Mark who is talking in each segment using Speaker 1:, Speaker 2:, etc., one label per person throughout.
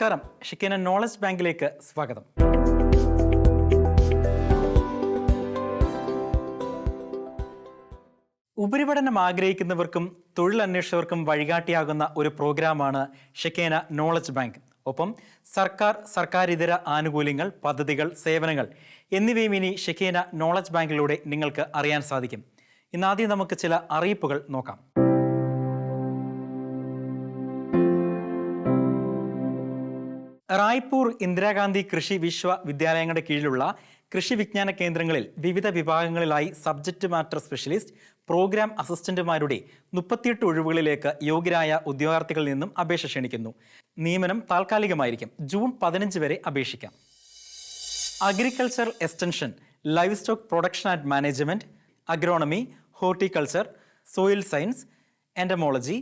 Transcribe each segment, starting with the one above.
Speaker 1: നമസ്കാരം. ഷിക്കേന നോളജ് ബാങ്കിലേക്ക് സ്വാഗതം. ഉപരിപഠനം ആഗ്രഹിക്കുന്നവർക്കും തൊഴിൽ അന്വേഷകർക്കും വഴികാട്ടിയാകുന്ന ഒരു പ്രോഗ്രാമാണ് ഷെക്കേന നോളജ് ബാങ്ക് ഒപ്പം സർക്കാർ സർക്കാരിതര ആനുകൂല്യങ്ങൾ പദ്ധതികൾ സേവനങ്ങൾ എന്നിവയും ഇനി ഷെക്കേന നോളജ് ബാങ്കിലൂടെ നിങ്ങൾക്ക് അറിയാൻ സാധിക്കും. ഇന്നാദ്യം നമുക്ക് ചില അറിയിപ്പുകൾ നോക്കാം. റായ്പൂർ ഇന്ദിരാഗാന്ധി കൃഷി വിശ്വവിദ്യാലയങ്ങളുടെ കീഴിലുള്ള കൃഷി വിജ്ഞാന കേന്ദ്രങ്ങളിൽ വിവിധ വിഭാഗങ്ങളിലായി സബ്ജക്റ്റ് മാറ്റർ സ്പെഷ്യലിസ്റ്റ് പ്രോഗ്രാം അസിസ്റ്റന്റുമാരുടെ മുപ്പത്തിയെട്ട് ഒഴിവുകളിലേക്ക് യോഗ്യരായ ഉദ്യോഗാർത്ഥികളിൽ നിന്നും അപേക്ഷ ക്ഷണിക്കുന്നു. നിയമനം താൽക്കാലികമായിരിക്കും. ജൂൺ പതിനഞ്ച് വരെ അപേക്ഷിക്കാം. Agriculture extension live stock production and management agronomy horticulture soil science entomology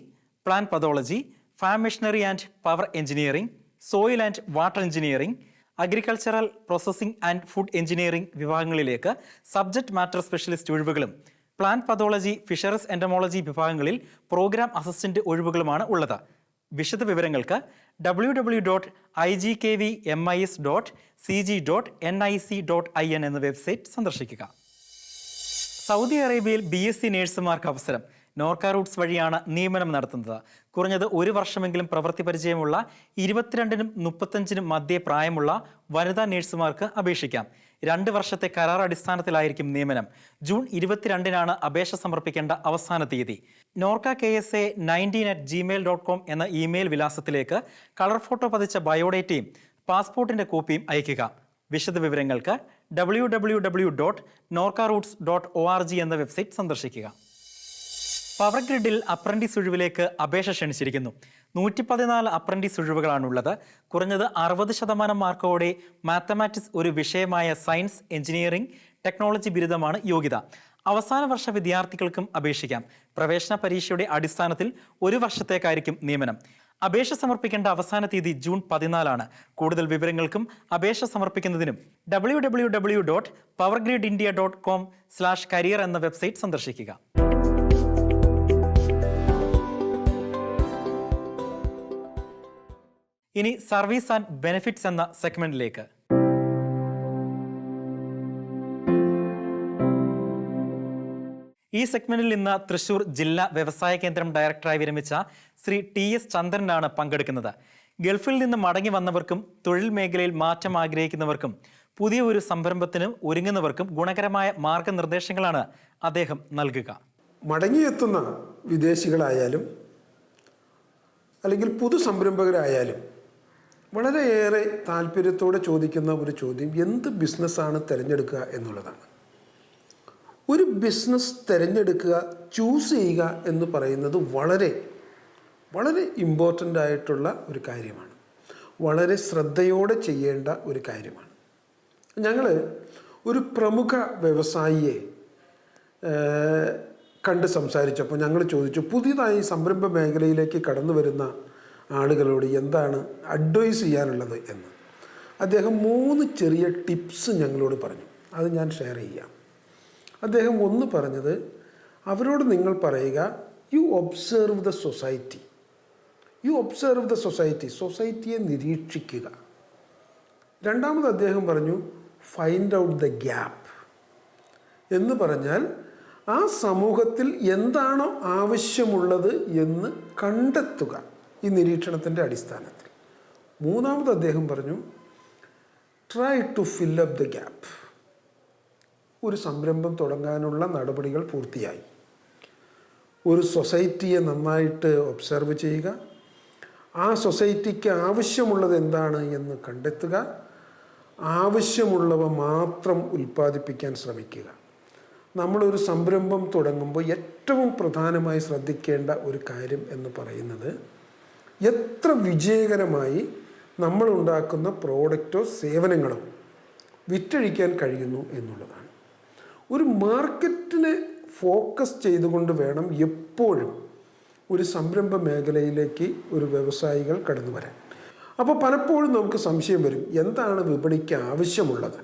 Speaker 1: plant pathology farm machinery and power engineering soil and water engineering agricultural processing and food engineering വിഭാഗങ്ങളിലേക്ക് subject matter specialist ഒഴിവുകളും plant pathology fisheries entomology വിഭാഗങ്ങളിൽ programme assistant ഒഴിവുകളുമാണ് ഉള്ളത്. വിശദ വിവരങ്ങൾക്ക് W W dot I G K V M I S dot C G dot N I C dot I N എന്ന website സന്ദർശിക്കുക. Saudi അറേബ്യയിൽ B S C നേഴ്സുമാർക്ക് അവസരം. നോർക്ക റൂട്ട്സ് വഴിയാണ് നിയമനം നടത്തുന്നത്. കുറഞ്ഞത് ഒരു വർഷമെങ്കിലും പ്രവൃത്തി പരിചയമുള്ള ഇരുപത്തിരണ്ടിനും മുപ്പത്തഞ്ചിനും മധ്യേ പ്രായമുള്ള വനിതാ നേഴ്സുമാർക്ക് അപേക്ഷിക്കാം. രണ്ട് വർഷത്തെ കരാർ അടിസ്ഥാനത്തിലായിരിക്കും നിയമനം. ജൂൺ ഇരുപത്തിരണ്ടിനാണ് അപേക്ഷ സമർപ്പിക്കേണ്ട അവസാന തീയതി. Norka K S A nineteen at Gmail dot com എന്ന ഇമെയിൽ വിലാസത്തിലേക്ക് കളർ ഫോട്ടോ പതിച്ച ബയോഡേറ്റയും പാസ്പോർട്ടിന്റെ കോപ്പിയും അയയ്ക്കുക. വിശദ വിവരങ്ങൾക്ക് W W W dot Norka roots dot O R G എന്ന വെബ്സൈറ്റ് സന്ദർശിക്കുക. പവർ ഗ്രിഡിൽ അപ്രന്റീസ് ഒഴിവിലേക്ക് അപേക്ഷ ക്ഷണിച്ചിരിക്കുന്നു. നൂറ്റി പതിനാല് അപ്രന്റീസ് ഒഴിവുകളാണുള്ളത്. കുറഞ്ഞത് അറുപത് ശതമാനം മാർക്കോടെ മാത്തമാറ്റിക്സ് ഒരു വിഷയമായ സയൻസ് എഞ്ചിനീയറിംഗ് ടെക്നോളജി ബിരുദമാണ് യോഗ്യത. അവസാന വർഷ വിദ്യാർത്ഥികൾക്കും അപേക്ഷിക്കാം. പ്രവേശന പരീക്ഷയുടെ അടിസ്ഥാനത്തിൽ ഒരു വർഷത്തേക്കായിരിക്കും നിയമനം. അപേക്ഷ സമർപ്പിക്കേണ്ട അവസാന തീയതി ജൂൺ പതിനാലാണ്. കൂടുതൽ വിവരങ്ങൾക്കും അപേക്ഷ സമർപ്പിക്കുന്നതിനും W W W dot power grid India dot com slash career എന്ന വെബ്സൈറ്റ് സന്ദർശിക്കുക. ഇനി സർവീസ് ആൻഡ് ബെനിഫിറ്റ്സ് എന്ന സെഗ്മെന്റിലേക്ക്. ഈ സെഗ്മെന്റിൽ നിന്ന് തൃശൂർ ജില്ലാ വ്യവസായ കേന്ദ്രം ഡയറക്ടറായി വിരമിച്ച ശ്രീ ടി എസ് ചന്ദ്രനാണ് പങ്കെടുക്കുന്നത്. ഗൾഫിൽ നിന്ന് മടങ്ങി വന്നവർക്കും തൊഴിൽ മേഖലയിൽ മാറ്റം ആഗ്രഹിക്കുന്നവർക്കും പുതിയ ഒരു സംരംഭത്തിന് ഒരുങ്ങുന്നവർക്കും ഗുണകരമായ മാർഗനിർദ്ദേശങ്ങളാണ് അദ്ദേഹം നൽകുക.
Speaker 2: മടങ്ങിയെത്തുന്ന വിദേശികളായാലും അല്ലെങ്കിൽ പുതു സംരംഭകരായാലും വളരെയേറെ താല്പര്യത്തോടെ ചോദിക്കുന്ന ഒരു ചോദ്യം എന്ത് ബിസിനസ്സാണ് തിരഞ്ഞെടുക്കുക എന്നുള്ളതാണ്. ഒരു ബിസിനസ് തിരഞ്ഞെടുക്കുക ചൂസ് ചെയ്യുക എന്ന് പറയുന്നത് വളരെ വളരെ ഇമ്പോർട്ടന്റ് ആയിട്ടുള്ള ഒരു കാര്യമാണ്. വളരെ ശ്രദ്ധയോടെ ചെയ്യേണ്ട ഒരു കാര്യമാണ്. ഞങ്ങൾ ഒരു പ്രമുഖ വ്യവസായിയെ കണ്ട് സംസാരിച്ചപ്പോൾ ഞങ്ങൾ ചോദിച്ചു പുതിയതായി സംരംഭ മേഖലയിലേക്ക് കടന്നു വരുന്ന ആളുകളോട് എന്താണ് അഡ്വൈസ് ചെയ്യാനുള്ളത് എന്ന്. അദ്ദേഹം മൂന്ന് ചെറിയ ടിപ്സ് ഞങ്ങളോട് പറഞ്ഞു. അത് ഞാൻ ഷെയർ ചെയ്യാം. അദ്ദേഹം ഒന്ന് പറഞ്ഞത് അവരോട് നിങ്ങൾ പറയുക you observe the society you observe the society സൊസൈറ്റിയെ നിരീക്ഷിക്കുക. രണ്ടാമത് അദ്ദേഹം പറഞ്ഞു ഫൈൻഡ് ഔട്ട് ദ ഗ്യാപ്പ് എന്ന് പറഞ്ഞാൽ ആ സമൂഹത്തിൽ എന്താണോ ആവശ്യമുള്ളത് എന്ന് കണ്ടെത്തുക. ഈ നിരീക്ഷണത്തിന്റെ അടിസ്ഥാനത്തിൽ. മൂന്നാമത് അദ്ദേഹം പറഞ്ഞു try to fill up the gap ഒരു സംരംഭം തുടങ്ങാനുള്ള നടപടികൾ പൂർത്തിയായി. ഒരു സൊസൈറ്റിയെ നന്നായിട്ട് ഒബ്സർവ് ചെയ്യുക ആ സൊസൈറ്റിക്ക് ആവശ്യമുള്ളത് എന്താണ് എന്ന് കണ്ടെത്തുക ആവശ്യമുള്ളവ മാത്രം ഉൽപ്പാദിപ്പിക്കാൻ ശ്രമിക്കുക. നമ്മളൊരു സംരംഭം തുടങ്ങുമ്പോൾ ഏറ്റവും പ്രധാനമായി ശ്രദ്ധിക്കേണ്ട ഒരു കാര്യം എന്ന് പറയുന്നത് എത്ര വിജയകരമായി നമ്മൾ ഉണ്ടാക്കുന്ന പ്രോഡക്റ്റോ സേവനങ്ങളോ വിറ്റഴിക്കാൻ കഴിയുന്നു എന്നുള്ളതാണ്. ഒരു മാർക്കറ്റിനെ ഫോക്കസ് ചെയ്തുകൊണ്ട് വേണം എപ്പോഴും ഒരു സംരംഭ മേഖലയിലേക്ക് ഒരു വ്യവസായികൾ കടന്നു വരാൻ. അപ്പോൾ പലപ്പോഴും നമുക്ക് സംശയം വരും എന്താണ് വിപണിക്ക് ആവശ്യമുള്ളത്?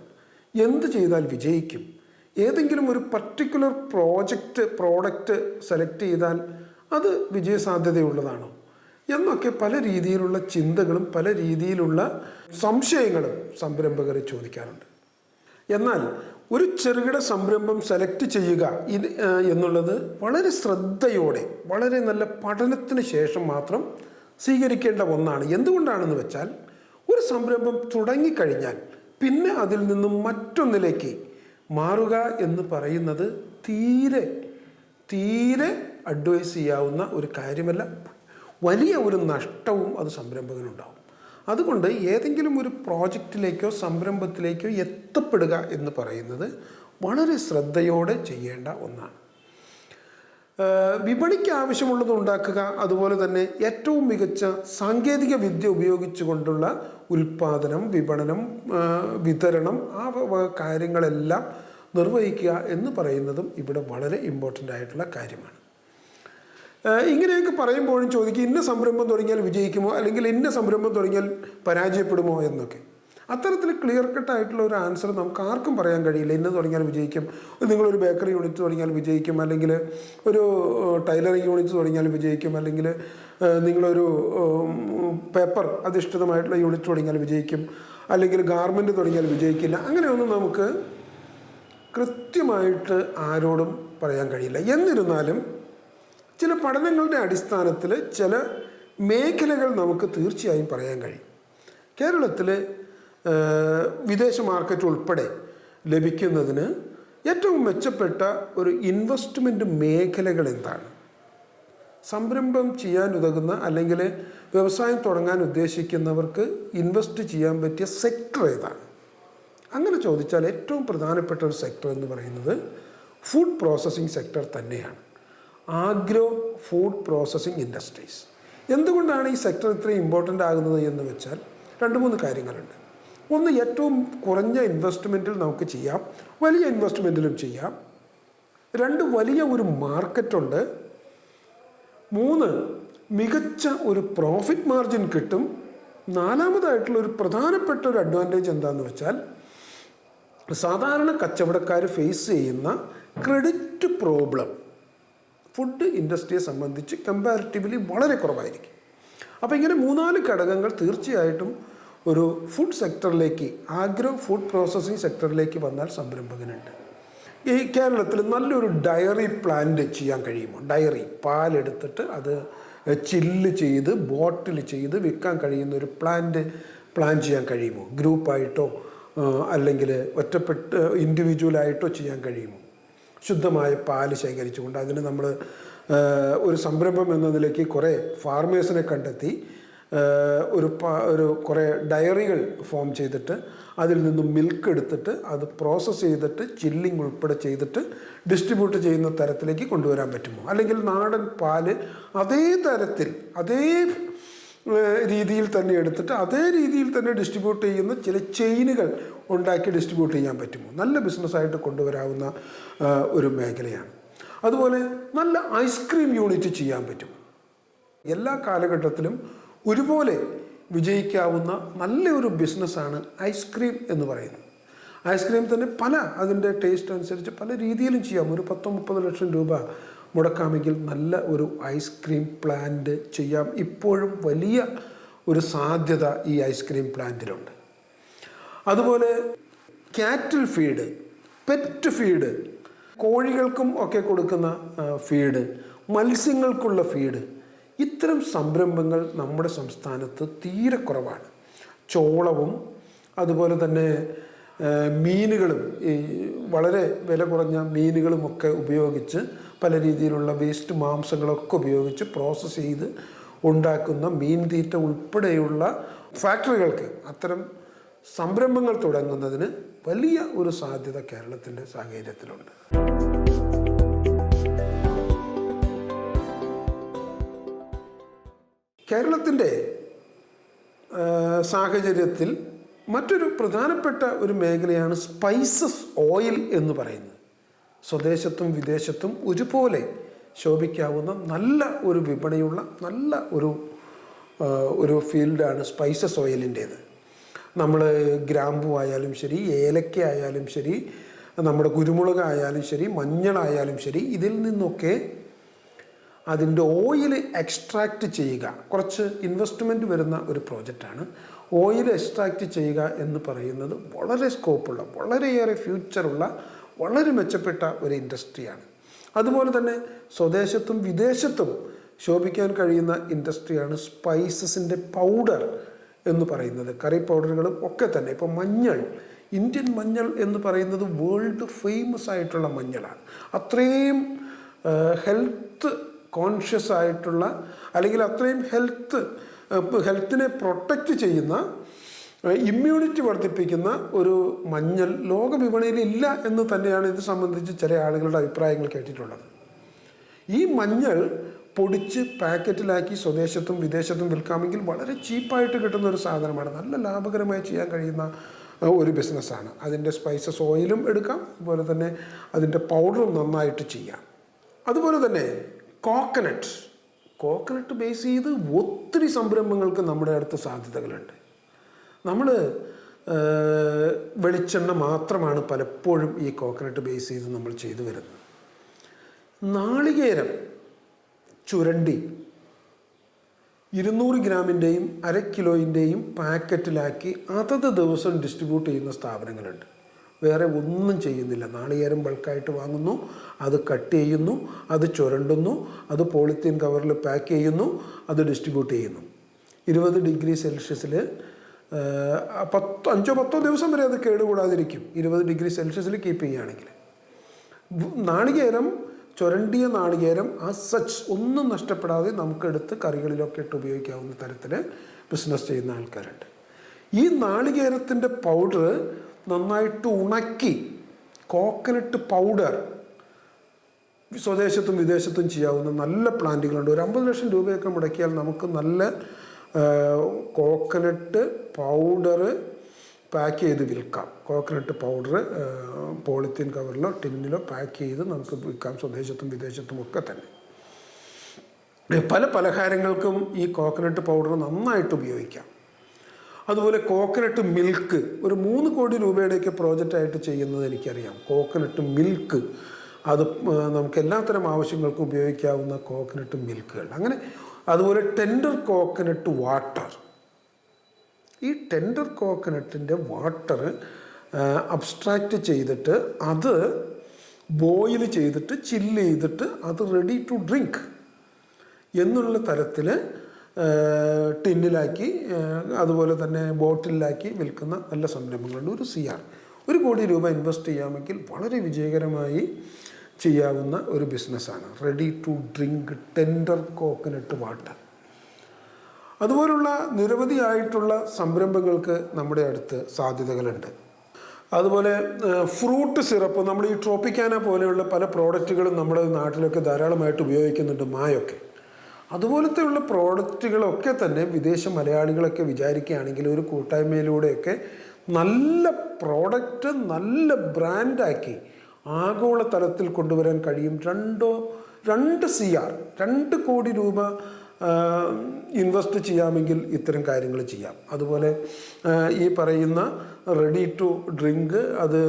Speaker 2: എന്ത് ചെയ്താൽ വിജയിക്കും? ഏതെങ്കിലും ഒരു പർട്ടിക്കുലർ പ്രോജക്റ്റ് പ്രോഡക്റ്റ് സെലക്ട് ചെയ്താൽ അത് വിജയസാധ്യതയുള്ളതാണോ? എന്നൊക്കെ പല രീതിയിലുള്ള ചിന്തകളും പല രീതിയിലുള്ള സംശയങ്ങളും സംരംഭകരെ ചോദിക്കാറുണ്ട്. എന്നാൽ ഒരു ചെറുകിട സംരംഭം സെലക്ട് ചെയ്യുക ഇത് എന്നുള്ളത് വളരെ ശ്രദ്ധയോടെ വളരെ നല്ല പഠനത്തിന് ശേഷം മാത്രം സ്വീകരിക്കേണ്ട ഒന്നാണ്. എന്തുകൊണ്ടാണെന്ന് വെച്ചാൽ ഒരു സംരംഭം തുടങ്ങിക്കഴിഞ്ഞാൽ പിന്നെ അതിൽ നിന്നും മറ്റൊന്നിലേക്ക് മാറുക എന്ന് പറയുന്നത് തീരെ തീരെ അഡ്വൈസ് ചെയ്യാവുന്ന ഒരു കാര്യമല്ല. വലിയ ഒരു നഷ്ടവും അത് സംരംഭകനുണ്ടാവും. അതുകൊണ്ട് ഏതെങ്കിലും ഒരു പ്രോജക്റ്റിലേക്കോ സംരംഭത്തിലേക്കോ എത്തപ്പെടുക എന്ന് പറയുന്നത് വളരെ ശ്രദ്ധയോടെ ചെയ്യേണ്ട ഒന്നാണ്. വിപണിക്ക് ആവശ്യമുള്ളത് ഉണ്ടാക്കുക അതുപോലെ തന്നെ ഏറ്റവും മികച്ച സാങ്കേതിക വിദ്യ ഉപയോഗിച്ചുകൊണ്ടുള്ള ഉൽപാദനം വിപണനം വിതരണം ആ കാര്യങ്ങളെല്ലാം നിർവഹിക്കുക എന്ന് പറയുന്നതും ഇവിടെ വളരെ ഇമ്പോർട്ടന്റ് ആയിട്ടുള്ള കാര്യമാണ്. ഇങ്ങനെയൊക്കെ പറയുമ്പോഴും ചോദിക്കും ഇന്ന സംരംഭം തുടങ്ങിയാൽ വിജയിക്കുമോ? അല്ലെങ്കിൽ ഇന്ന സംരംഭം തുടങ്ങിയാൽ പരാജയപ്പെടുമോ എന്നൊക്കെ. അത്തരത്തിൽ ക്ലിയർ കട്ടായിട്ടുള്ള ഒരു ആൻസർ നമുക്ക് ആർക്കും പറയാൻ കഴിയില്ല. ഇന്ന് തുടങ്ങിയാൽ വിജയിക്കും. നിങ്ങളൊരു ബേക്കറി യൂണിറ്റ് തുടങ്ങിയാൽ വിജയിക്കും. അല്ലെങ്കിൽ ഒരു ടൈലറിംഗ് യൂണിറ്റ് തുടങ്ങിയാൽ വിജയിക്കും. അല്ലെങ്കിൽ നിങ്ങളൊരു പേപ്പർ അധിഷ്ഠിതമായിട്ടുള്ള യൂണിറ്റ് തുടങ്ങിയാൽ വിജയിക്കും. അല്ലെങ്കിൽ ഗാർമെന്റ് തുടങ്ങിയാൽ വിജയിക്കില്ല. അങ്ങനെയൊന്നും നമുക്ക് കൃത്യമായിട്ട് ആരോടും പറയാൻ കഴിയില്ല. എന്നിരുന്നാലും ചില പഠനങ്ങളുടെ അടിസ്ഥാനത്തിൽ ചില മേഖലകൾ നമുക്ക് തീർച്ചയായും പറയാൻ കഴിയും. കേരളത്തിൽ വിദേശ മാർക്കറ്റ് ഉൾപ്പെടെ ലഭിക്കുന്നതിന് ഏറ്റവും മെച്ചപ്പെട്ട ഒരു ഇൻവെസ്റ്റ്മെന്റ് മേഖലകൾ എന്താണ്? സംരംഭം ചെയ്യാൻ ഉതകുന്ന അല്ലെങ്കിൽ വ്യവസായം തുടങ്ങാൻ ഉദ്ദേശിക്കുന്നവർക്ക് ഇൻവെസ്റ്റ് ചെയ്യാൻ പറ്റിയ സെക്ടർ ഏതാണ്? അങ്ങനെ ചോദിച്ചാൽ ഏറ്റവും പ്രധാനപ്പെട്ട ഒരു സെക്ടർ എന്ന് പറയുന്നത് ഫുഡ് പ്രോസസ്സിംഗ് സെക്ടർ തന്നെയാണ്. ആഗ്രോ ഫുഡ് പ്രോസസ്സിംഗ് ഇൻഡസ്ട്രീസ് എന്തുകൊണ്ടാണ് ഈ സെക്ടർ ഇത്രയും ഇമ്പോർട്ടന്റ് ആകുന്നത് എന്ന് വെച്ചാൽ രണ്ട് മൂന്ന് കാര്യങ്ങളുണ്ട്. ഒന്ന് ഏറ്റവും കുറഞ്ഞ ഇൻവെസ്റ്റ്മെന്റിൽ നമുക്ക് ചെയ്യാം. വലിയ ഇൻവെസ്റ്റ്മെന്റിലും ചെയ്യാം. രണ്ട് വലിയ ഒരു മാർക്കറ്റുണ്ട് മൂന്ന് മികച്ച ഒരു പ്രോഫിറ്റ് മാർജിൻ കിട്ടും. നാലാമതായിട്ടുള്ള ഒരു പ്രധാനപ്പെട്ട ഒരു അഡ്വാന്റേജ് എന്താണെന്ന് വെച്ചാൽ സാധാരണ കച്ചവടക്കാർ ഫേസ് ചെയ്യുന്ന ക്രെഡിറ്റ് പ്രോബ്ലം ഫുഡ് ഇൻഡസ്ട്രിയെ സംബന്ധിച്ച് കമ്പാരിറ്റീവ്ലി വളരെ കുറവായിരിക്കും. അപ്പോൾ ഇങ്ങനെ മൂന്നാൽ ഘടകങ്ങൾ തീർച്ചയായിട്ടും ഒരു ഫുഡ് സെക്ടറിലേക്ക് ആഗ്രോ ഫുഡ് പ്രോസസ്സിംഗ് സെക്ടറിലേക്ക് വന്നാൽ സംരംഭകനുണ്ട്. ഈ കേരളത്തിൽ നല്ലൊരു ഡയറി പ്ലാന്റ് ചെയ്യാൻ കഴിയുമോ? ഡയറി പാലെടുത്തിട്ട് അത് ചില്ല് ചെയ്ത് ബോട്ടിൽ ചെയ്ത് വിൽക്കാൻ കഴിയുന്ന ഒരു പ്ലാന്റ് പ്ലാൻ ചെയ്യാൻ കഴിയുമോ? ഗ്രൂപ്പായിട്ടോ അല്ലെങ്കിൽ ഒറ്റപ്പെട്ട് ഇൻഡിവിജ്വലായിട്ടോ ചെയ്യാൻ കഴിയുമോ? ശുദ്ധമായ പാൽ ശേഖരിച്ചുകൊണ്ട് അതിന് നമ്മൾ ഒരു സംരംഭം എന്ന നിലയ്ക്ക് കുറേ ഫാർമേഴ്സിനെ കണ്ടെത്തി ഒരു ഒരു കുറേ ഡയറികൾ ഫോം ചെയ്തിട്ട് അതിൽ നിന്നും മിൽക്ക് എടുത്തിട്ട് അത് പ്രോസസ്സ് ചെയ്തിട്ട് ചില്ലിങ് ഉൾപ്പെടെ ചെയ്തിട്ട് ഡിസ്ട്രിബ്യൂട്ട് ചെയ്യുന്ന തരത്തിലേക്ക് കൊണ്ടുവരാൻ പറ്റുമോ? അല്ലെങ്കിൽ നാടൻ പാൽ അതേ തരത്തിൽ അതേ രീതിയിൽ തന്നെ എടുത്തിട്ട് അതേ രീതിയിൽ തന്നെ ഡിസ്ട്രിബ്യൂട്ട് ചെയ്യുന്ന ചില ചെയിനുകൾ ഉണ്ടാക്കി ഡിസ്ട്രിബ്യൂട്ട് ചെയ്യാൻ പറ്റുമോ? നല്ല ബിസിനസ്സായിട്ട് കൊണ്ടുവരാവുന്ന ഒരു മേഖലയാണ്. അതുപോലെ നല്ല ഐസ്ക്രീം യൂണിറ്റ് ചെയ്യാൻ പറ്റും. എല്ലാ കാലഘട്ടത്തിലും ഒരുപോലെ വിജയിക്കാവുന്ന നല്ലൊരു ബിസിനസ്സാണ് ഐസ്ക്രീം എന്ന് പറയുന്നത്. ഐസ്ക്രീം തന്നെ പല അതിന്റെ ടേസ്റ്റ് അനുസരിച്ച് പല രീതിയിലും ചെയ്യാം. ഒരു പത്തോ മുപ്പത് ലക്ഷം രൂപ മുടക്കാമെങ്കിൽ നല്ല ഒരു ഐസ്ക്രീം പ്ലാന്റ് ചെയ്യാം. ഇപ്പോഴും വലിയ ഒരു സാധ്യത ഈ ഐസ്ക്രീം പ്ലാന്റിലുണ്ട് അതുപോലെ കാറ്റിൽ ഫീഡ് പെറ്റ് ഫീഡ് കോഴികൾക്കും ഒക്കെ കൊടുക്കുന്ന ഫീഡ് മത്സ്യങ്ങൾക്കുള്ള ഫീഡ് ഇത്തരം സംരംഭങ്ങൾ നമ്മുടെ സംസ്ഥാനത്ത് തീരെ കുറവാണ്. ചോളവും അതുപോലെ തന്നെ മീനുകളും ഈ വളരെ വില കുറഞ്ഞ മീനുകളുമൊക്കെ ഉപയോഗിച്ച് പല രീതിയിലുള്ള വേസ്റ്റ് മാംസങ്ങളൊക്കെ ഉപയോഗിച്ച് പ്രോസസ്സ് ചെയ്ത് ഉണ്ടാക്കുന്ന മീൻ തീറ്റ ഉൾപ്പെടെയുള്ള ഫാക്ടറികൾക്ക് അത്തരം സംരംഭങ്ങൾ തുടങ്ങുന്നതിന് വലിയ ഒരു സാധ്യത കേരളത്തിന്റെ സാഹചര്യത്തിലുണ്ട്. കേരളത്തിന്റെ സാഹചര്യത്തിൽ മറ്റൊരു പ്രധാനപ്പെട്ട ഒരു മേഖലയാണ് സ്പൈസസ് ഓയിൽ എന്ന് പറയുന്നത്. സ്വദേശത്തും വിദേശത്തും ഒരുപോലെ ശോഭിക്കാവുന്ന നല്ല ഒരു വിപണിയുള്ള നല്ല ഒരു ഒരു ഫീൽഡാണ് സ്പൈസസ് ഓയിലിന്റേത് നമ്മൾ ഗ്രാമ്പു ആയാലും ശരി ഏലക്ക ആയാലും ശരി നമ്മുടെ കുരുമുളക് ആയാലും ശരി മഞ്ഞളായാലും ശരി ഇതിൽ നിന്നൊക്കെ അതിന്റെ ഓയിൽ എക്സ്ട്രാക്റ്റ് ചെയ്യുക. കുറച്ച് ഇൻവെസ്റ്റ്മെന്റ് വരുന്ന ഒരു പ്രോജക്റ്റാണ് ഓയിൽ എക്സ്ട്രാക്റ്റ് ചെയ്യുക എന്ന് പറയുന്നത് വളരെ സ്കോപ്പുള്ള വളരെയേറെ ഫ്യൂച്ചറുള്ള വളരെ മെച്ചപ്പെട്ട ഒരു ഇൻഡസ്ട്രിയാണ്. അതുപോലെ തന്നെ സ്വദേശത്തും വിദേശത്തും ശോഭിക്കാൻ കഴിയുന്ന ഇൻഡസ്ട്രിയാണ് സ്പൈസസിന്റെ പൗഡർ എന്ന് പറയുന്നത്. കറി പൗഡറുകളും ഒക്കെ തന്നെ. ഇപ്പോൾ മഞ്ഞൾ ഇന്ത്യൻ മഞ്ഞൾ എന്ന് പറയുന്നത് വേൾഡ് ഫേമസ് ആയിട്ടുള്ള മഞ്ഞളാണ്. അത്രയും ഹെൽത്ത് കോൺഷ്യസ് ആയിട്ടുള്ള അല്ലെങ്കിൽ അത്രയും ഹെൽത്ത് ഹെൽത്തിനെ പ്രൊട്ടക്റ്റ് ചെയ്യുന്ന ഇമ്മ്യൂണിറ്റി വർദ്ധിപ്പിക്കുന്ന ഒരു മഞ്ഞൾ ലോക വിപണിയിൽ ഇല്ല എന്ന് തന്നെയാണ് ഇത് സംബന്ധിച്ച് ചില ആളുകളുടെ അഭിപ്രായങ്ങൾ കേട്ടിട്ടുള്ളത്. ഈ മഞ്ഞൾ പൊടിച്ച് പാക്കറ്റിലാക്കി സ്വദേശത്തും വിദേശത്തും വിൽക്കാമെങ്കിൽ വളരെ ചീപ്പായിട്ട് കിട്ടുന്ന ഒരു സാധനമാണ്. നല്ല ലാഭകരമായി ചെയ്യാൻ കഴിയുന്ന ഒരു ബിസിനസ്സാണ്. അതിന്റെ സ്പൈസസ് ഓയിലും എടുക്കാം അതുപോലെ തന്നെ അതിന്റെ പൗഡറും നന്നായിട്ട് ചെയ്യാം. അതുപോലെ തന്നെ കോക്കനട്ട് കോക്കനട്ട് ബേസ് ചെയ്ത് ഒത്തിരി സംരംഭങ്ങൾക്ക് നമ്മുടെ അടുത്ത് സാധ്യതകളുണ്ട്. നമ്മൾ വെളിച്ചെണ്ണ മാത്രമാണ് പലപ്പോഴും ഈ കോക്കനട്ട് ബേസ് ചെയ്ത് നമ്മൾ ചെയ്തു വരുന്നത്. നാളികേരം ചുരണ്ടി ഇരുന്നൂറ് ഗ്രാമിന്റെയും അര കിലോയിന്റെയും പാക്കറ്റിലാക്കി അതത് ദിവസം ഡിസ്ട്രിബ്യൂട്ട് ചെയ്യുന്ന സ്ഥാപനങ്ങളുണ്ട്. വേറെ ഒന്നും ചെയ്യുന്നില്ല. നാളികേരം ബൾക്കായിട്ട് വാങ്ങുന്നു അത് കട്ട് ചെയ്യുന്നു അത് ചുരണ്ടുന്നു അത് പോളിത്തീൻ കവറിൽ പാക്ക് ചെയ്യുന്നു അത് ഡിസ്ട്രിബ്യൂട്ട് ചെയ്യുന്നു. ഇരുപത് ഡിഗ്രി സെൽഷ്യസിൽ പത്തോ അഞ്ചോ പത്തോ ദിവസം വരെ അത് കേടുകൂടാതിരിക്കും. ഇരുപത് ഡിഗ്രി സെൽഷ്യസിൽ കീപ്പ് ചെയ്യുകയാണെങ്കിൽ. നാളികേരം ചുരണ്ടിയ നാളികേരം ആ സച്ച് ഒന്നും നഷ്ടപ്പെടാതെ നമുക്കെടുത്ത് കറികളിലൊക്കെ ഇട്ട് ഉപയോഗിക്കാവുന്ന തരത്തിൽ ബിസിനസ് ചെയ്യുന്ന ആൾക്കാരുണ്ട്. ഈ നാളികേരത്തിന്റെ പൗഡർ നന്നായിട്ട് ഉണക്കി കോക്കനട്ട് പൗഡർ സ്വദേശത്തും വിദേശത്തും ചെയ്യാവുന്ന നല്ല പ്ലാന്റുകളുണ്ട്. ഒരു അമ്പത് ലക്ഷം രൂപയൊക്കെ മുടക്കിയാൽ നമുക്ക് നല്ല കോക്കനട്ട് പൗഡർ പാക്ക് ചെയ്ത് വിൽക്കാം. കോക്കനട്ട് പൗഡർ പോളിത്തീൻ കവറിലോ ടിന്നിലോ പാക്ക് ചെയ്ത് നമുക്ക് വിൽക്കാം സ്വദേശത്തും വിദേശത്തും ഒക്കെ തന്നെ. പല പലഹാരങ്ങൾക്കും ഈ കോക്കനട്ട് പൗഡർ നന്നായിട്ട് ഉപയോഗിക്കാം. അതുപോലെ കോക്കനട്ട് മിൽക്ക് ഒരു മൂന്ന് കോടി രൂപയുടെയൊക്കെ പ്രോജക്റ്റായിട്ട് ചെയ്യുന്നത് എനിക്കറിയാം. കോക്കനട്ട് മിൽക്ക് അത് നമുക്ക് എല്ലാത്തരം ആവശ്യങ്ങൾക്കും ഉപയോഗിക്കാവുന്ന കോക്കനട്ട് മിൽക്കുകൾ അങ്ങനെ അതുപോലെ ടെൻഡർ കോക്കനട്ട് വാട്ടർ ഈ ടെൻഡർ കോക്കനട്ടിന്റെ വാട്ടർ അബ്സ്ട്രാക്റ്റ് ചെയ്തിട്ട് അത് ബോയിൽ ചെയ്തിട്ട് ചില്ല് ചെയ്തിട്ട് അത് റെഡി ടു ഡ്രിങ്ക് എന്നുള്ള തരത്തിൽ ടിന്നിലാക്കി അതുപോലെ തന്നെ ബോട്ടിലാക്കി വിൽക്കുന്ന നല്ല സംരംഭങ്ങളുണ്ട്. ഒരു സി ആർ ഒരു കോടി രൂപ ഇൻവെസ്റ്റ് ചെയ്യാമെങ്കിൽ വളരെ വിജയകരമായി ചെയ്യാവുന്ന ഒരു ബിസിനസ്സാണ്. Ready to drink tender coconut water അതുപോലുള്ള നിരവധി ആയിട്ടുള്ള സംരംഭങ്ങൾക്ക് നമ്മുടെ അടുത്ത് സാധ്യതകളുണ്ട്. അതുപോലെ ഫ്രൂട്ട് സിറപ്പ് നമ്മൾ ഈ ട്രോപ്പിക്കാന പോലെയുള്ള പല പ്രോഡക്റ്റുകളും നമ്മുടെ നാട്ടിലൊക്കെ ധാരാളമായിട്ട് ഉപയോഗിക്കുന്നുണ്ട് മായൊക്കെ. അതുപോലത്തെയുള്ള പ്രോഡക്റ്റുകളൊക്കെ തന്നെ വിദേശ മലയാളികളൊക്കെ വിചാരിക്കുകയാണെങ്കിൽ ഒരു കൂട്ടായ്മയിലൂടെയൊക്കെ നല്ല പ്രോഡക്റ്റ് നല്ല ബ്രാൻഡാക്കി ആഗോള തലത്തിൽ കൊണ്ടുവരാൻ കഴിയും. രണ്ടോ രണ്ട് സി ആർ രണ്ട് കോടി രൂപ ഇൻവെസ്റ്റ് ചെയ്യാമെങ്കിൽ ഇത്തരം കാര്യങ്ങൾ ചെയ്യാം. അതുപോലെ ഈ പറയുന്ന റെഡി ടു ഡ്രിങ്ക് അത്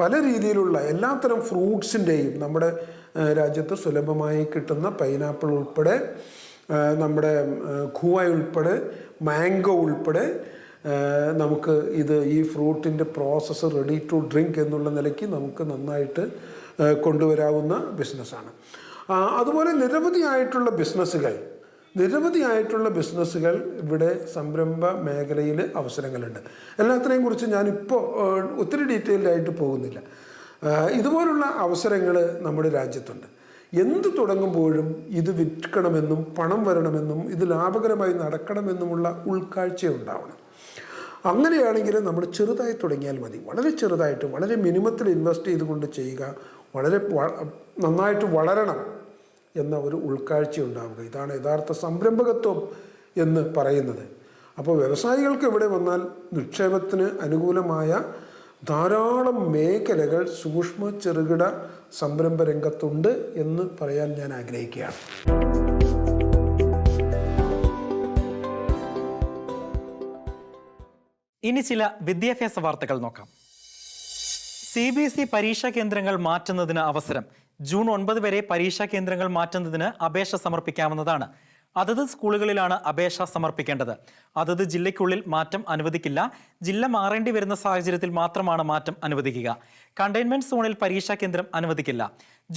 Speaker 2: പല രീതിയിലുള്ള എല്ലാത്തരം ഫ്രൂട്ട്സിന്റെയും നമ്മുടെ രാജ്യത്ത് സുലഭമായി കിട്ടുന്ന പൈനാപ്പിൾ ഉൾപ്പെടെ നമ്മുടെ ഖുവ ഉൾപ്പെടെ മാംഗോ ഉൾപ്പെടെ നമുക്ക് ഇത് ഈ ഫ്രൂട്ടിന്റെ പ്രോസസ്സ് റെഡി ടു ഡ്രിങ്ക് എന്നുള്ള നിലയ്ക്ക് നമുക്ക് നന്നായിട്ട് കൊണ്ടുവരാവുന്ന ബിസിനസ്സാണ് അതുപോലെ നിരവധിയായിട്ടുള്ള ബിസിനസ്സുകൾ നിരവധിയായിട്ടുള്ള ബിസിനസ്സുകൾ ഇവിടെ സംരംഭ മേഖലയിൽ അവസരങ്ങളുണ്ട്. എല്ലാത്തിനെയും കുറിച്ച് ഞാനിപ്പോൾ ഒത്തിരി ഡീറ്റെയിൽഡായിട്ട് പോകുന്നില്ല. ഇതുപോലുള്ള അവസരങ്ങൾ നമ്മുടെ രാജ്യത്തുണ്ട്. എന്ത് തുടങ്ങുമ്പോഴും ഇത് വിൽക്കണമെന്നും പണം വരണമെന്നും ഇത് ലാഭകരമായി നടക്കണമെന്നുമുള്ള ഉൾക്കാഴ്ച ഉണ്ടാവണം. അങ്ങനെയാണെങ്കിൽ നമ്മൾ ചെറുതായി തുടങ്ങിയാൽ മതി. വളരെ ചെറുതായിട്ട് വളരെ മിനിമത്തിൽ ഇൻവെസ്റ്റ് ചെയ്തുകൊണ്ട് ചെയ്യുക വളരെ നന്നായിട്ട് വളരണം എന്ന ഒരു ഉൾക്കാഴ്ച ഉണ്ടാവുക. ഇതാണ് യഥാർത്ഥ സംരംഭകത്വം എന്ന് പറയുന്നത്. അപ്പോൾ വ്യവസായികൾക്ക് ഇവിടെ വന്നാൽ നിക്ഷേപത്തിന് അനുകൂലമായ ധാരാളം മേഖലകൾ സൂക്ഷ്മ ചെറുകിട സംരംഭ രംഗത്തുണ്ട് എന്ന് പറയാൻ ഞാൻ ആഗ്രഹിക്കുകയാണ്.
Speaker 1: ഇനി ചില വിദ്യാഭ്യാസ വാർത്തകൾ നോക്കാം. സി ബി എസ് ഇ പരീക്ഷാ കേന്ദ്രങ്ങൾ മാറ്റുന്നതിന് അവസരം. ജൂൺ ഒൻപത് വരെ പരീക്ഷാ കേന്ദ്രങ്ങൾ മാറ്റുന്നതിന് അപേക്ഷ സമർപ്പിക്കാവുന്നതാണ്. അതത് സ്കൂളുകളിലാണ് അപേക്ഷ സമർപ്പിക്കേണ്ടത്. അതത് ജില്ലയ്ക്കുള്ളിൽ മാറ്റം അനുവദിക്കില്ല. ജില്ല മാറേണ്ടി വരുന്ന സാഹചര്യത്തിൽ മാത്രമാണ് മാറ്റം അനുവദിക്കുക. കണ്ടെയ്ൻമെന്റ് സോണിൽ പരീക്ഷാ കേന്ദ്രം അനുവദിക്കില്ല.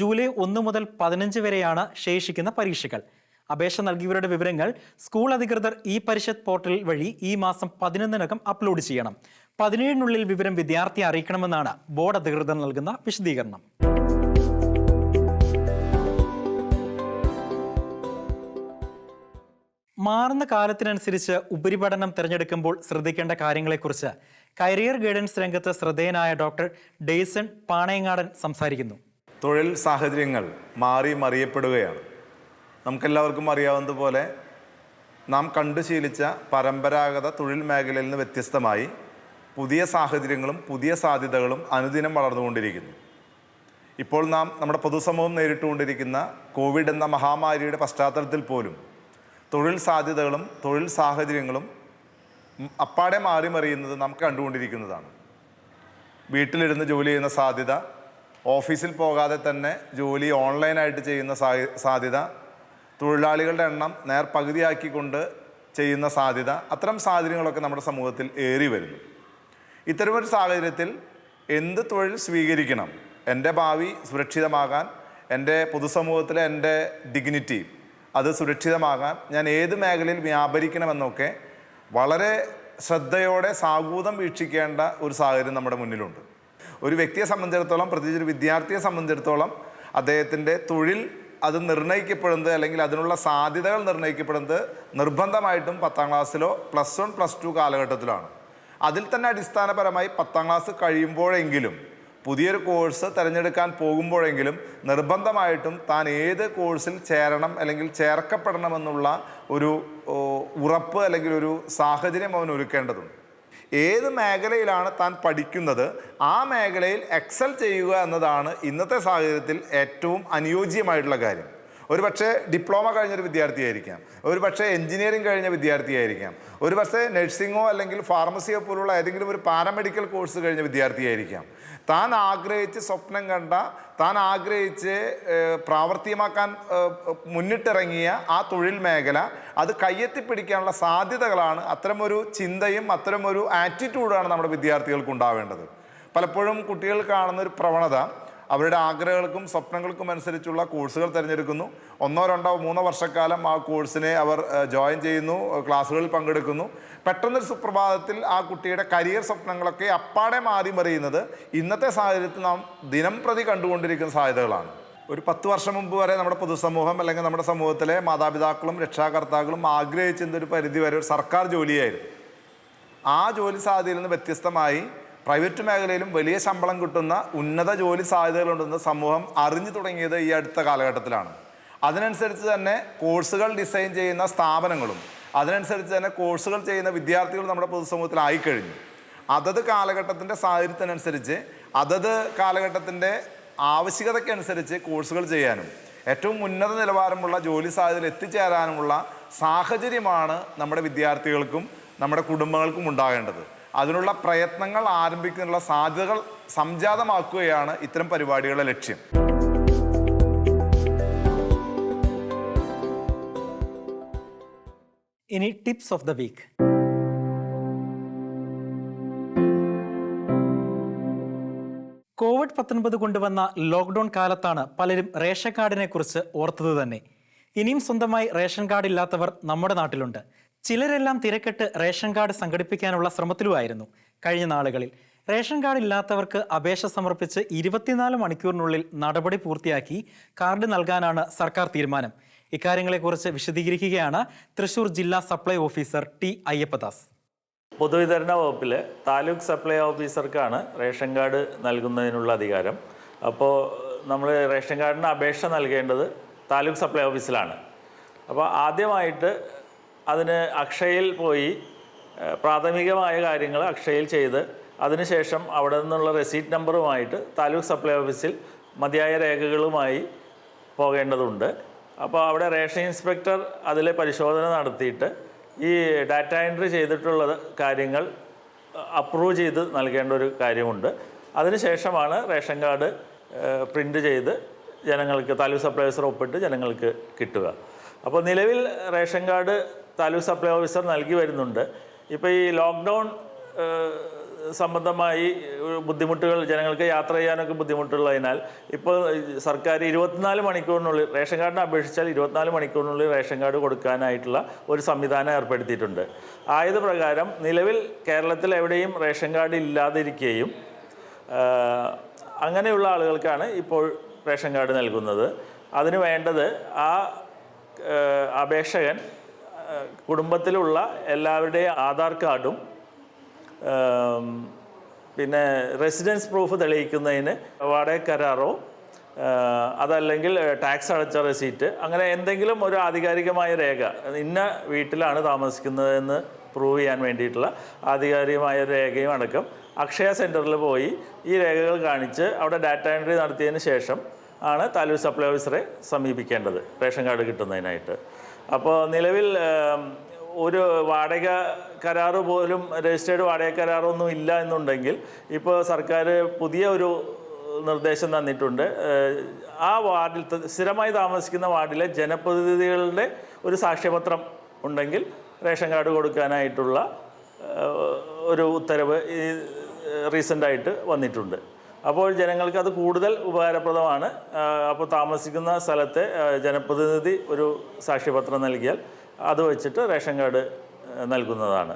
Speaker 1: ജൂലൈ ഒന്ന് മുതൽ പതിനഞ്ച് വരെയാണ് ശേഷിക്കുന്ന പരീക്ഷകൾ. അപേക്ഷ നൽകിയവരുടെ വിവരങ്ങൾ സ്കൂൾ അധികൃതർ ഇ പരിഷത്ത് പോർട്ടൽ വഴി ഈ മാസം പതിനൊന്നിനകം അപ്ലോഡ് ചെയ്യണം. പതിനേഴിനുള്ളിൽ വിവരം വിദ്യാർത്ഥിയെ അറിയിക്കണമെന്നാണ് ബോർഡ് അധികൃതർ നൽകുന്ന വിശദീകരണം. മാറുന്ന കാലത്തിനനുസരിച്ച് ഉപരിപഠനം തിരഞ്ഞെടുക്കുമ്പോൾ ശ്രദ്ധിക്കേണ്ട കാര്യങ്ങളെക്കുറിച്ച് കരിയർ ഗൈഡൻസ് രംഗത്ത് ശ്രദ്ധേയനായ ഡോക്ടർ ഡെയ്സൺ പാണയങ്ങാടൻ സംസാരിക്കുന്നു.
Speaker 3: തൊഴിൽ സാഹചര്യങ്ങൾ മാറി മറിയപ്പെടുകയാണ്. നമുക്കെല്ലാവർക്കും അറിയാവുന്നതുപോലെ നാം കണ്ടു ശീലിച്ച പരമ്പരാഗത തൊഴിൽ മേഖലയിൽ നിന്ന് വ്യത്യസ്തമായി പുതിയ സാഹചര്യങ്ങളും പുതിയ സാധ്യതകളും അനുദിനം വളർന്നുകൊണ്ടിരിക്കുന്നു. ഇപ്പോൾ നാം നമ്മുടെ പൊതുസമൂഹം നേരിട്ടുകൊണ്ടിരിക്കുന്ന കോവിഡ് എന്ന മഹാമാരിയുടെ പശ്ചാത്തലത്തിൽ പോലും തൊഴിൽ സാധ്യതകളും തൊഴിൽ സാഹചര്യങ്ങളും അപ്പാടെ മാറി മറിയുന്നത് നാം കണ്ടുകൊണ്ടിരിക്കുന്നതാണ്. വീട്ടിലിരുന്ന് ജോലി ചെയ്യുന്ന സാധ്യത ഓഫീസിൽ പോകാതെ തന്നെ ജോലി ഓൺലൈനായിട്ട് ചെയ്യുന്ന സാധ്യത തൊഴിലാളികളുടെ എണ്ണം നേർ പകുതിയാക്കിക്കൊണ്ട് ചെയ്യുന്ന സാധ്യത അത്തരം സാഹചര്യങ്ങളൊക്കെ നമ്മുടെ സമൂഹത്തിൽ ഏറി വരുന്നു. ഇത്തരമൊരു സാഹചര്യത്തിൽ എന്ത് തൊഴിൽ സ്വീകരിക്കണം? എന്റെ ഭാവി സുരക്ഷിതമാകാൻ എന്റെ പൊതുസമൂഹത്തിലെ എന്റെ ഡിഗ്നിറ്റി അത് സുരക്ഷിതമാകാൻ ഞാൻ ഏത് മേഖലയിൽ വ്യാപരിക്കണമെന്നൊക്കെ വളരെ ശ്രദ്ധയോടെ സാഗൂതം വീക്ഷിക്കേണ്ട ഒരു സാഹചര്യം നമ്മുടെ മുന്നിലുണ്ട്. ഒരു വ്യക്തിയെ സംബന്ധിച്ചിടത്തോളം പ്രത്യേകിച്ച് ഒരു വിദ്യാർത്ഥിയെ സംബന്ധിച്ചിടത്തോളം അദ്ദേഹത്തിന്റെ തൊഴിൽ അത് നിർണയിക്കപ്പെടുന്നത് അല്ലെങ്കിൽ അതിനുള്ള സാധ്യതകൾ നിർണയിക്കപ്പെടുന്നത് നിർബന്ധമായിട്ടും പത്താം ക്ലാസ്സിലോ പ്ലസ് വൺ പ്ലസ് ടു കാലഘട്ടത്തിലാണ്. അതിൽ തന്നെ അടിസ്ഥാനപരമായി പത്താം ക്ലാസ് കഴിയുമ്പോഴെങ്കിലും പുതിയൊരു കോഴ്സ് തിരഞ്ഞെടുക്കാൻ പോകുമ്പോഴെങ്കിലും നിർബന്ധമായിട്ടും താൻ ഏത് കോഴ്സിൽ ചേരണം അല്ലെങ്കിൽ ചേർക്കപ്പെടണമെന്നുള്ള ഒരു ഉറപ്പ് അല്ലെങ്കിൽ ഒരു സാഹചര്യം അവൻ ഒരുക്കേണ്ടതുണ്ട്. ഏത് മേഖലയിലാണ് താൻ പഠിക്കുന്നത് ആ മേഖലയിൽ എക്സൽ ചെയ്യുക എന്നതാണ് ഇന്നത്തെ സാഹചര്യത്തിൽ ഏറ്റവും അനുയോജ്യമായിട്ടുള്ള കാര്യം. ഒരു പക്ഷേ ഡിപ്ലോമ കഴിഞ്ഞൊരു വിദ്യാർത്ഥിയായിരിക്കാം. ഒരു പക്ഷേ എഞ്ചിനീയറിംഗ് കഴിഞ്ഞ വിദ്യാർത്ഥിയായിരിക്കാം. ഒരു പക്ഷേ നഴ്സിംഗോ അല്ലെങ്കിൽ ഫാർമസിയോ പോലുള്ള ഏതെങ്കിലും ഒരു പാരാമെഡിക്കൽ കോഴ്സ് കഴിഞ്ഞ വിദ്യാർത്ഥിയായിരിക്കാം. താൻ ആഗ്രഹിച്ച് സ്വപ്നം കണ്ട താൻ ആഗ്രഹിച്ച് പ്രാവർത്തികമാക്കാൻ മുന്നിട്ടിറങ്ങിയ ആ തൊഴിൽ മേഖല അത് കയ്യെത്തിപ്പിടിക്കാനുള്ള സാധ്യതകളാണ് അത്തരമൊരു ചിന്തയും അത്തരമൊരു ആറ്റിറ്റ്യൂഡാണ് നമ്മുടെ വിദ്യാർത്ഥികൾക്ക് ഉണ്ടാവേണ്ടത്. പലപ്പോഴും കുട്ടികൾ കാണുന്ന ഒരു പ്രവണത അവരുടെ ആഗ്രഹങ്ങൾക്കും സ്വപ്നങ്ങൾക്കും അനുസരിച്ചുള്ള കോഴ്സുകൾ തിരഞ്ഞെടുക്കുന്നു. ഒന്നോ രണ്ടോ മൂന്നോ വർഷക്കാലം ആ കോഴ്സിനെ അവർ ജോയിൻ ചെയ്യുന്നു ക്ലാസ്സുകളിൽ പങ്കെടുക്കുന്നു. പെട്ടെന്നൊരു സുപ്രഭാതത്തിൽ ആ കുട്ടിയുടെ കരിയർ സ്വപ്നങ്ങളൊക്കെ അപ്പാടെ മാറി മറിയുന്നത് ഇന്നത്തെ സാഹചര്യത്തിൽ നാം ദിനം പ്രതി കണ്ടുകൊണ്ടിരിക്കുന്ന സാധ്യതകളാണ്. ഒരു പത്ത് വർഷം മുമ്പ് വരെ നമ്മുടെ പൊതുസമൂഹം അല്ലെങ്കിൽ നമ്മുടെ സമൂഹത്തിലെ മാതാപിതാക്കളും രക്ഷാകർത്താക്കളും ആഗ്രഹിച്ചിരുന്ന ഒരു പരിധി വരെ ഒരു സർക്കാർ ജോലിയായിരുന്നു. ആ ജോലി സാധ്യതയിൽ നിന്ന് വ്യത്യസ്തമായി പ്രൈവറ്റ് മേഖലയിലും വലിയ ശമ്പളം കിട്ടുന്ന ഉന്നത ജോലി സാധ്യതകളുണ്ടെന്ന് സമൂഹം അറിഞ്ഞു തുടങ്ങിയത് ഈ അടുത്ത കാലഘട്ടത്തിലാണ്. അതിനനുസരിച്ച് തന്നെ കോഴ്സുകൾ ഡിസൈൻ ചെയ്യുന്ന സ്ഥാപനങ്ങളും അതിനനുസരിച്ച് തന്നെ കോഴ്സുകൾ ചെയ്യുന്ന വിദ്യാർത്ഥികൾ നമ്മുടെ പൊതുസമൂഹത്തിൽ ആയിക്കഴിഞ്ഞു. അതത് കാലഘട്ടത്തിന്റെ സാഹചര്യത്തിനനുസരിച്ച് അതത് കാലഘട്ടത്തിന്റെ ആവശ്യകതയ്ക്കനുസരിച്ച് കോഴ്സുകൾ ചെയ്യാനും ഏറ്റവും ഉന്നത നിലവാരമുള്ള ജോലി സാധ്യതയിൽ എത്തിച്ചേരാനുമുള്ള സാഹചര്യമാണ് നമ്മുടെ വിദ്യാർത്ഥികൾക്കും നമ്മുടെ കുടുംബങ്ങൾക്കും ഉണ്ടാകേണ്ടത്. അതിനുള്ള പ്രയത്നങ്ങൾ ആരംഭിക്കുന്നതിനുള്ള സാധ്യതകൾ സംജാതമാക്കുകയാണ് ഇത്തരം പരിപാടികളുടെ ലക്ഷ്യം.
Speaker 1: ഇനി tips of the week. Covid പത്തൊൻപത് കൊണ്ടുവന്ന ലോക്ക്ഡൗൺ കാലത്താണ് പലരും റേഷൻ കാർഡിനെ കുറിച്ച് ഓർത്തത് തന്നെ. ഇനിയും സ്വന്തമായി റേഷൻ കാർഡ് ഇല്ലാത്തവർ നമ്മുടെ നാട്ടിലുണ്ട്. ചിലരെല്ലാം തിരക്കെട്ട് റേഷൻ കാർഡ് സംഘടിപ്പിക്കാനുള്ള ശ്രമത്തിലുമായിരുന്നു കഴിഞ്ഞ നാളുകളിൽ. റേഷൻ കാർഡ് ഇല്ലാത്തവർക്ക് അപേക്ഷ സമർപ്പിച്ച് ഇരുപത്തിനാല് മണിക്കൂറിനുള്ളിൽ നടപടി പൂർത്തിയാക്കി കാർഡ് നൽകാനാണ് സർക്കാർ തീരുമാനം. ഇക്കാര്യങ്ങളെക്കുറിച്ച് വിശദീകരിക്കുകയാണ് തൃശൂർ ജില്ലാ സപ്ലൈ ഓഫീസർ ടി അയ്യപ്പദാസ്.
Speaker 4: പൊതുവിതരണ വകുപ്പിലെ താലൂക്ക് സപ്ലൈ ഓഫീസർക്കാണ് റേഷൻ കാർഡ് നൽകുന്നതിനുള്ള അധികാരം. അപ്പോൾ നമ്മൾ റേഷൻ കാർഡിന് അപേക്ഷ നൽകേണ്ടത് താലൂക്ക് സപ്ലൈ ഓഫീസിലാണ്. അപ്പോൾ ആദ്യമായിട്ട് അതിന് അക്ഷയയിൽ പോയി പ്രാഥമികമായ കാര്യങ്ങൾ അക്ഷയയിൽ ചെയ്ത് അതിനുശേഷം അവിടെ നിന്നുള്ള റെസീറ്റ് നമ്പറുമായിട്ട് താലൂക്ക് സപ്ലൈ ഓഫീസിൽ മതിയായ രേഖകളുമായി പോകേണ്ടതുണ്ട്. അപ്പോൾ അവിടെ റേഷൻ ഇൻസ്പെക്ടർ അതിലെ പരിശോധന നടത്തിയിട്ട് ഈ ഡാറ്റ എൻട്രി ചെയ്തിട്ടുള്ള കാര്യങ്ങൾ അപ്രൂവ് ചെയ്ത് നൽകേണ്ട ഒരു കാര്യമുണ്ട്. അതിനുശേഷമാണ് റേഷൻ കാർഡ് പ്രിന്റ് ചെയ്ത് ജനങ്ങൾക്ക് താലൂക്ക് സപ്ലൈസർ ഒപ്പിട്ട് ജനങ്ങൾക്ക് കിട്ടുക. അപ്പോൾ നിലവിൽ ration card taluk supply officer നൽകി വരുന്നുണ്ട്. ഇപ്പോൾ ഈ ലോക്ക്ഡൗൺ സംബന്ധമായി ബുദ്ധിമുട്ടുകൾ ജനങ്ങൾക്ക് യാത്ര ചെയ്യാനൊക്കെ ബുദ്ധിമുട്ടുള്ളതിനാൽ ഇപ്പോൾ സർക്കാർ ഇരുപത്തിനാല് മണിക്കൂറിനുള്ളിൽ റേഷൻ കാർഡിനെ അപേക്ഷിച്ചാൽ ഇരുപത്തിനാല് മണിക്കൂറിനുള്ളിൽ റേഷൻ കാർഡ് കൊടുക്കാനായിട്ടുള്ള ഒരു സംവിധാനം ഏർപ്പെടുത്തിയിട്ടുണ്ട്. ആയത് പ്രകാരം നിലവിൽ കേരളത്തിൽ എവിടെയും റേഷൻ കാർഡ് ഇല്ലാതിരിക്കുകയും അങ്ങനെയുള്ള ആളുകൾക്കാണ് ഇപ്പോൾ റേഷൻ കാർഡ് നൽകുന്നത്. അതിന് വേണ്ടത് ആ അപേക്ഷകൻ കുടുംബത്തിലുള്ള എല്ലാവരുടെയും ആധാർ കാർഡും പിന്നെ റെസിഡൻസ് പ്രൂഫ് തെളിയിക്കുന്നതിന് വാടക കരാറോ അതല്ലെങ്കിൽ ടാക്സ് അടച്ച റെസീറ്റ് അങ്ങനെ എന്തെങ്കിലും ഒരു ആധികാരികമായ രേഖ ഇന്ന വീട്ടിലാണ് താമസിക്കുന്നതെന്ന് പ്രൂവ് ചെയ്യാൻ വേണ്ടിയിട്ടുള്ള ആധികാരികമായ രേഖയും അടക്കം അക്ഷയ സെന്ററിൽ പോയി ഈ രേഖകൾ കാണിച്ച് അവിടെ ഡാറ്റ എൻട്രി നടത്തിയതിന് ശേഷം ആണ് താലൂക്ക് സപ്ലൈ ഓഫീസറെ സമീപിക്കേണ്ടത് റേഷൻ കാർഡ് കിട്ടുന്നതിനായിട്ട്. അപ്പോൾ നിലവിൽ ഒരു വാടക കരാർ പോലും രജിസ്റ്റേർഡ് വാടക കരാറൊന്നും ഇല്ല എന്നുണ്ടെങ്കിൽ ഇപ്പോൾ സർക്കാർ പുതിയ ഒരു നിർദ്ദേശം തന്നിട്ടുണ്ട്. ആ വാർഡിൽ സ്ഥിരമായി താമസിക്കുന്ന വാർഡിലെ ജനപ്രതിനിധികളുടെ ഒരു സാക്ഷ്യപത്രം ഉണ്ടെങ്കിൽ റേഷൻ കാർഡ് കൊടുക്കാനായിട്ടുള്ള ഒരു ഉത്തരവ് ഈ റീസെന്റായിട്ട് വന്നിട്ടുണ്ട്. അപ്പോൾ ജനങ്ങൾക്ക് അത് കൂടുതൽ ഉപകാരപ്രദമാണ്. അപ്പോൾ താമസിക്കുന്ന സ്ഥലത്തെ ജനപ്രതിനിധി ഒരു സാക്ഷ്യപത്രം നൽകിയാൽ അത് വെച്ചിട്ട് റേഷൻ കാർഡ് നൽകുന്നതാണ്.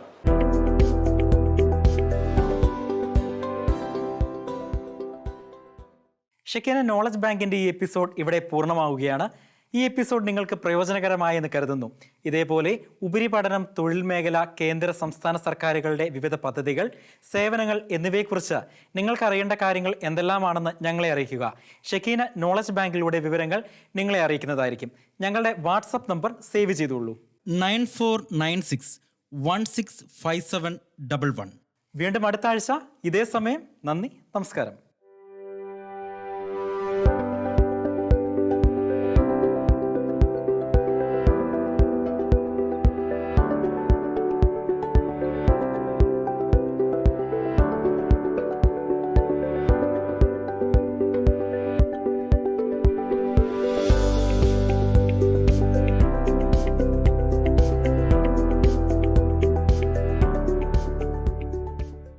Speaker 1: ഷെക്കേന നോളജ് ബാങ്കിന്റെ ഈ എപ്പിസോഡ് ഇവിടെ പൂർണമാവുകയാണ്. ഈ എപ്പിസോഡ് നിങ്ങൾക്ക് പ്രയോജനകരമായി എന്ന് കരുതുന്നു. ഇതേപോലെ ഉപരിപഠനം തൊഴിൽ മേഖല കേന്ദ്ര സംസ്ഥാന സർക്കാരുകളുടെ വിവിധ പദ്ധതികൾ സേവനങ്ങൾ എന്നിവയെക്കുറിച്ച് നിങ്ങൾക്ക് അറിയേണ്ട കാര്യങ്ങൾ എന്തെല്ലാമാണെന്ന് ഞങ്ങളെ അറിയിക്കുക. ഷെക്കീന നോളജ് ബാങ്കിലൂടെ വിവരങ്ങൾ നിങ്ങളെ അറിയിക്കുന്നതായിരിക്കും. ഞങ്ങളുടെ വാട്സപ്പ് നമ്പർ സേവ് ചെയ്തുള്ളൂ
Speaker 5: nine four nine six one six five seven double one.
Speaker 1: വീണ്ടും അടുത്ത ആഴ്ച ഇതേ സമയം. നന്ദി നമസ്കാരം.